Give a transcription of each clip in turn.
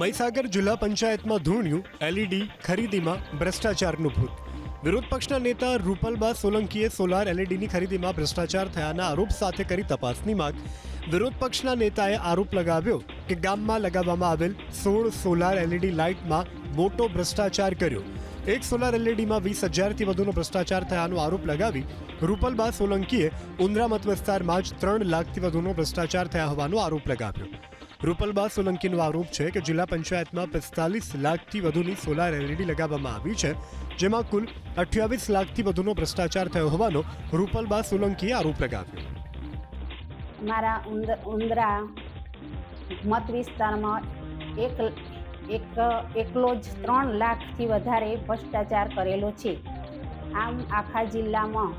મહીસાગર જિલ્લા પંચાયતમાં ધૂણ્યું, એલઈડી, ખરીદીમાં ભ્રષ્ટાચારનું ભૂત. વિરોધ પક્ષના નેતા રૂપલબા સોલંકીએ સોલાર એલઈડીની ખરીદીમાં ભ્રષ્ટાચાર થયાના આરોપ સાથે કરી તપાસની માંગ. વિરોધ પક્ષના નેતાએ આરોપ લગાવ્યો કે ગામમાં લગાવવામાં આવેલ સોળ સોલાર એલઈડી લાઇટમાં મોટો ભ્રષ્ટાચાર કર્યો. એક સોલાર એલઈડીમાં વીસ હજારથી વધુનો ભ્રષ્ટાચાર થયાનો આરોપ લગાવી રૂપલબા સોલંકીએ ઉંદરા મત વિસ્તારમાં જ ત્રણ લાખથી વધુનો ભ્રષ્ટાચાર થયા હોવાનો આરોપ લગાવ્યો. રૂપલબા સોલંકીનો આરોપ છે કે જિલ્લા પંચાયતમાં પિસ્તાલીસ લાખથી વધુની સોલાર એલઈડી લગાવવામાં આવી છે, જેમાં કુલ અઠ્યાવીસ લાખથી વધુનો ભ્રષ્ટાચાર થયો હોવાનો રૂપલબા સોલંકીએ આરોપ લગાવ્યો. મારા ઉંદ- ઉંદરા મત વિસ્તારમાં એક એક, એકલો જ ત્રણ લાખથી વધારે ભ્રષ્ટાચાર કરેલો છે. આમ આખા જિલ્લામાં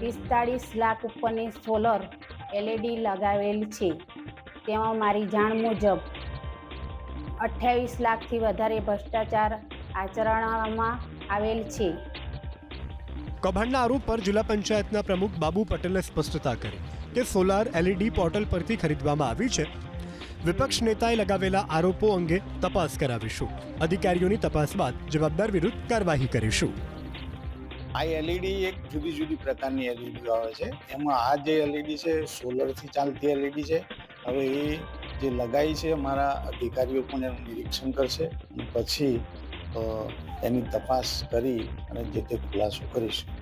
પિસ્તાળીસ લાખ ઉપરની સોલર એલઈડી લગાવેલ છે. તેમાં મારી જાણ મુજબ અઠ્યાવીસ લાખથી વધારે ભ્રષ્ટાચાર આચરણમાં આવેલ છે. કૌભાંડના આરોપ પર જિલ્લા પંચાયતના પ્રમુખ બાબુ પટેલે સ્પષ્ટતા કરી કે સોલાર એલઈડી પોર્ટલ પરથી ખરીદવામાં આવી છે. વિપક્ષ નેતાએ લગાવેલા આરોપો અંગે તપાસ કરાવીશું. અધિકારીઓની તપાસ બાદ જવાબદાર વિરુદ્ધ કાર્યવાહી કરીશું. આ એલઈડી એક જુદી જુદી પ્રકારની એલઈડી આવે છે. એમાં આ જે એલઈડી છે સોલરથી ચાલતી એલઈડી છે હવે એ જે લગાઈ છે અમારા અધિકારીઓ પણ એનું નિરીક્ષણ કરશે પછી એની તપાસ કરી અને જે તે ખુલાસો કરીશું.